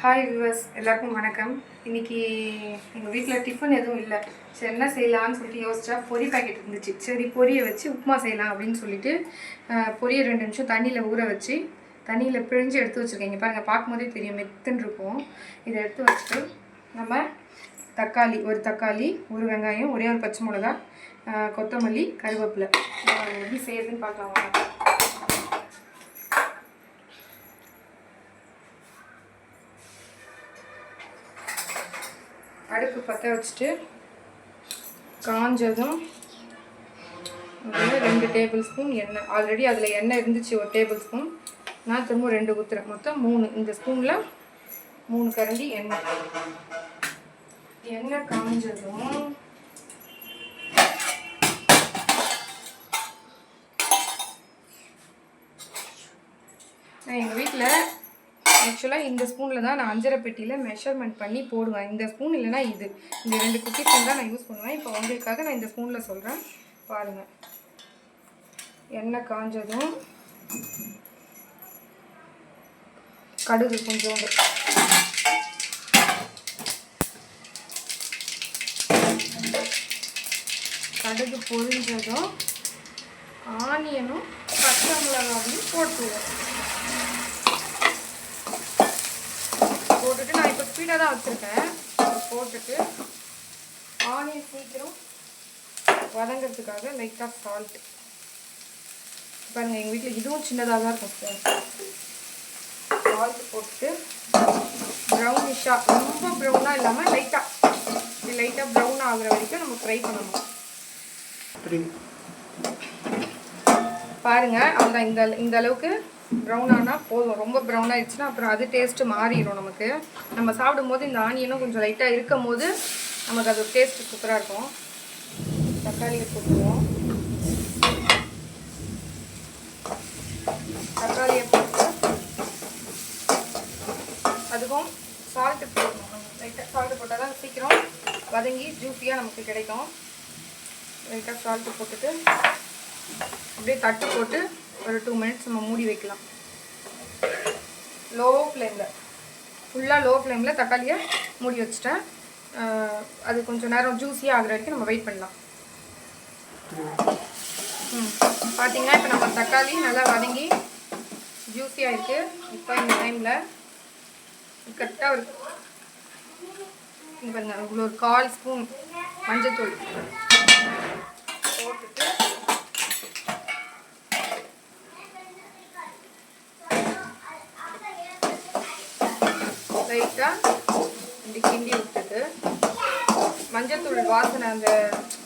Hi viewers எல்லாருக்கும் வணக்கம். இன்னைக்கு எங்கள் வீட்டில் டிஃபன் எதுவும் இல்லை. சரி என்ன செய்யலாம்னு சொல்லிட்டு யோசிச்சா பொரி பாக்கெட் இருந்துச்சு. சரி பொரியை வச்சு உப்புமா செய்யலாம் அப்படின்னு சொல்லிட்டு பொரியை ரெண்டு நிமிஷம் தண்ணியில் ஊற வச்சு தண்ணியில் பிழிஞ்சு எடுத்து வச்சுருக்கேன். இங்கே பாருங்கள் பார்க்கும்போதே தெரியும் மெத்துன்னு இருக்கும். இதை எடுத்து வச்சுட்டு நம்ம தக்காளி ஒரு தக்காளி ஒரு வெங்காயம் ஒரே ஒரு பச்சை மிளகா கொத்தமல்லி கருவேப்பிலை. எப்படி செய்யறதுன்னு பார்க்கலாம் அடுப்பு பற்ற வச்சுட்டு காஞ்சதும் ரெண்டு டேபிள் ஸ்பூன் எண்ணெய். ஆல்ரெடி அதில் எண்ணெய் இருந்துச்சு ஒரு டேபிள் ஸ்பூன். நான் திரும்ப ரெண்டு ஊற்றுறேன் மொத்தம் மூணு. இந்த ஸ்பூனில் மூணு கரண்டி எண்ணெய். எண்ணெய் காஞ்சதும் நான் எங்கள் வீட்டில் ஆக்சுவலாக இந்த ஸ்பூனில் தான் நான் அஞ்சரை பெட்டியில் மெஷர்மெண்ட் பண்ணி போடுவேன். இந்த ஸ்பூன் இல்லைன்னா இது. இந்த ரெண்டு குட்டி ஸ்பூன் தான் நான் யூஸ் பண்ணுவேன். இப்போ உங்களுக்காக நான் இந்த ஸ்பூனில் சொல்கிறேன் பாருங்கள் எண்ணெய் காஞ்சதும் கடுகு கொஞ்சோண்டு. கடுகு பொரிஞ்சதும் ஆனியனும் பச்சை மிளகாவையும் போட்டுருவோம் போட்டுட்டு நான் இப்போ ஸ்பீடாக தான் வச்சுருக்கேன். போட்டுட்டு ஆனியன் சீக்கிரம் வதங்கிறதுக்காக லைட்டாக சால்ட் பாருங்கள் எங்கள் வீட்டில் இதுவும் சின்னதாக தான் இருக்கும் சால்ட் போட்டு ப்ரௌனிஷாக ரொம்ப ப்ரௌனாக இல்லாமல் லைட்டாக இது லைட்டாக ப்ரௌன் ஆகுற வரைக்கும் நம்ம ஃப்ரை பண்ணணும். பாருங்க அவ்வளோதான் இந்த இந்த அளவுக்கு ப்ரௌன் ஆனால் போதும். ரொம்ப ப்ரௌன் ஆயிடுச்சுன்னா அப்புறம் அது டேஸ்ட்டு மாறிடும் நமக்கு. நம்ம சாப்பிடும்போது இந்த ஆனியனும் கொஞ்சம் லைட்டாக இருக்கும் போது நமக்கு அது டேஸ்ட்டு சூப்பராக இருக்கும். தக்காளியை போட்டுருவோம் தக்காளியை போட்டு அதுக்கும் சால்ட்டு போடணும். லைட்டாக சால்ட்டு போட்டால் தான் சீக்கிரம் வதங்கி ஜூஸியாக நமக்கு கிடைக்கும். லைட்டாக சால்ட்டு போட்டுட்டு அப்படியே தட்டு போட்டு ஒரு டூ மினிட்ஸ் நம்ம மூடி வைக்கலாம். லோ ஃப்ளேமில் ஃபுல்லாக லோ ஃப்ளேமில் தக்காளியை மூடி வச்சுட்டேன். அது கொஞ்சம் நேரம் ஜூஸியாக ஆகிற வரைக்கும் நம்ம வெயிட் பண்ணலாம். ம் பார்த்தீங்கன்னா இப்போ நம்ம தக்காளி நல்லா வதங்கி ஜூஸியாக இருக்குது இப்போ இந்த டைமில் கரெக்டாக ஒரு இது பாருங்க இவ்வளோ ஒரு கால் ஸ்பூன் மஞ்சத்தூள் போட்டுட்டு லைட்டாக இப்படி கிண்டி விட்டுட்டு மஞ்சத்தூள் வாசனை அந்த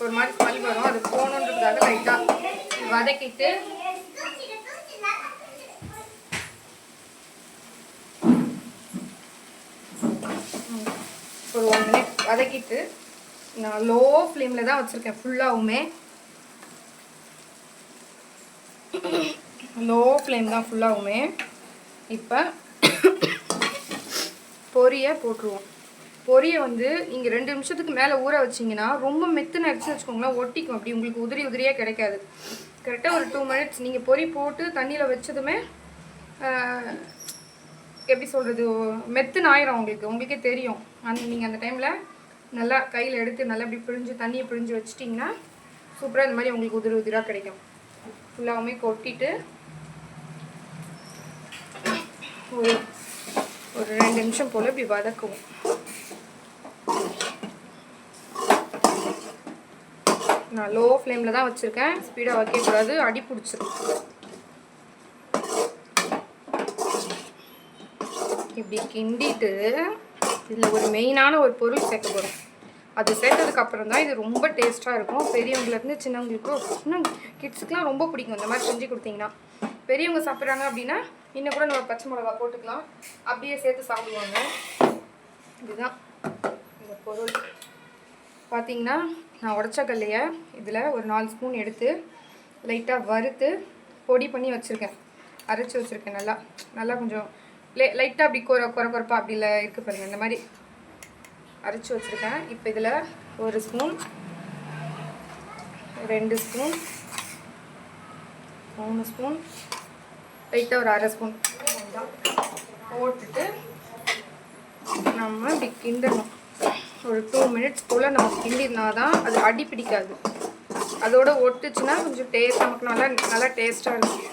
ஒரு மாதிரி ஸ்மெல் வரும். அது போகணுன்றதுக்காக லைட்டாக வதக்கிட்டு ஒரு ஒன் மினிட் வதக்கிட்டு நான் லோ ஃப்ளேமில் தான் வச்சுருக்கேன் ஃபுல்லாகவுமே லோ ஃப்ளேம் தான் ஃபுல்லாகவுமே இப்போ பொரியை போட்டுருவோம். பொரியை வந்து நீங்கள் ரெண்டு நிமிஷத்துக்கு மேலே ஊற வச்சிங்கன்னா ரொம்ப மெத்து அடிச்சு வச்சுக்கோங்களேன் ஒட்டிக்கும். அப்படி உங்களுக்கு உதிரி உதிரியாக கிடைக்காது. கரெக்டாக ஒரு டூ மினிட்ஸ் நீங்கள் பொரி போட்டு தண்ணியில் வச்சதுமே எப்படி சொல்கிறது மெத்துன்னு ஆயிரும் உங்களுக்கு. உங்களுக்கே தெரியும். அந்த நீங்கள் அந்த டைமில் நல்லா கையில் எடுத்து நல்லா இப்படி பிழிஞ்சு தண்ணியை பிழிஞ்சு வச்சிட்டிங்கன்னா சூப்பராக இந்த மாதிரி உங்களுக்கு உதிரி உதிராக கிடைக்கும். ஃபுல்லாகவுமே கொட்டிட்டு ஒரு ஒரு ரெண்டு நிமிஷம் போல் இப்படி வதக்குவோம். நான் லோ ஃப்ளேமில் தான் வச்சுருக்கேன். ஸ்பீடாக வைக்கக்கூடாது. அடி பிடிச்சிரும். இப்படி கிண்டிட்டு இதில் ஒரு மெயினான ஒரு பொருள் சேர்க்க போகிறோம் அது சேர்த்ததுக்கப்புறம் தான் இது ரொம்ப டேஸ்ட்டாக இருக்கும். பெரியவங்கலேருந்து சின்னவங்களுக்கும் இன்னும் கிட்ஸுக்கெலாம் ரொம்ப பிடிக்கும். இந்த மாதிரி செஞ்சு கொடுத்தீங்கன்னா. பெரியவங்க சாப்பிட்றாங்க அப்படின்னா இன்னும் கூட நம்ம பச்சை மிளகா போட்டுக்கலாம். அப்படியே சேர்த்து சாப்பிடுவாங்க. இதுதான் இந்த பொருள். பார்த்தீங்கன்னா நான் உடச்ச கல்லையை இதில் ஒரு நாலு ஸ்பூன் எடுத்து லைட்டாக வறுத்து பொடி பண்ணி வச்சுருக்கேன். அரைச்சி வச்சுருக்கேன் நல்லா. நல்லா கொஞ்சம் லை லைட்டாக அப்படி குற குற குறைப்பா அப்படி இல்லை இருக்குது பாருங்கள் இந்த மாதிரி அரைச்சி வச்சுருக்கேன். இப்போ இதில் ஒரு ஸ்பூன் ரெண்டு ஸ்பூன் மூணு ஸ்பூன் லைட்டாக ஒரு அரை ஸ்பூன் போட்டுட்டு நம்ம இப்படி கிண்டணும். ஒரு டூ மினிட்ஸ் போல் நம்ம கிண்டினா தான் அது அடி பிடிக்காது. அதோட ஒட்டுச்சுன்னா கொஞ்சம் டேஸ்ட் நமக்கு நல்லா நல்லா டேஸ்ட்டாக இருக்கும்.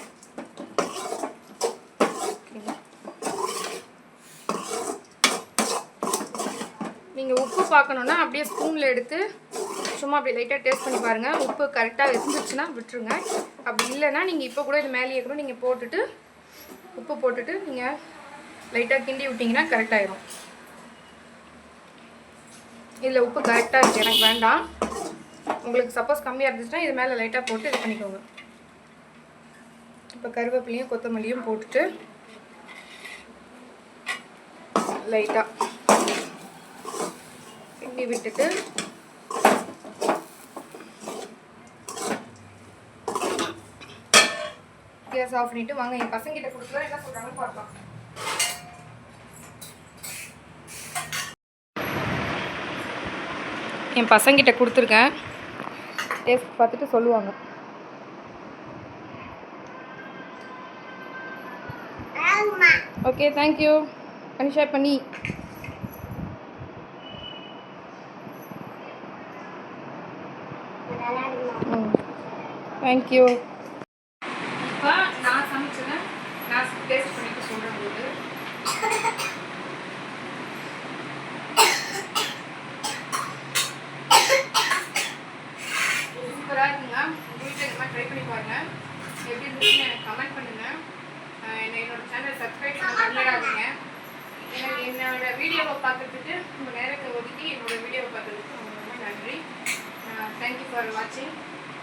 நீங்கள் உப்பு பார்க்கணுன்னா அப்படியே ஸ்பூனில் எடுத்து சும்மா அப்படி லைட்டாக டேஸ்ட் பண்ணி பாருங்கள் உப்பு கரெக்டாக இருந்துச்சுன்னா விட்டுருங்க. அப்படி இல்லைன்னா நீங்கள் இப்போ கூட இது மேலேயே கூட நீங்கள் போட்டுட்டு உப்பு போட்டுட்டு நீங்கள் லைட்டாக கிண்டி விட்டிங்கன்னா கரெக்டாகிடும் இதில் உப்பு கரெக்டாக இருக்குது எனக்கு வேண்டாம். உங்களுக்கு சப்போஸ் கம்மியாக இருந்துச்சுன்னா இது மேலே லைட்டாக போட்டு இது பண்ணிக்கோங்க. இப்போ கருவேப்பிலையும் கொத்தமல்லியும் போட்டுட்டு லைட்டாக கிண்டி விட்டுட்டு கேஸ் ஆஃப் பண்ணிட்டு வாங்க என் பசங்கிட்ட கொடுத்துருவோம் என்ன சொல்கிறாங்கன்னு பார்க்கலாம். என் பசங்கிட்ட கொடுத்துருக்கேன். டேஸ்ட் பார்த்துட்டு சொல்லுவாங்க. ஓகே தேங்க்யூ கனிஷா பண்ணி ம் தேங்க்யூ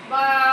Bye.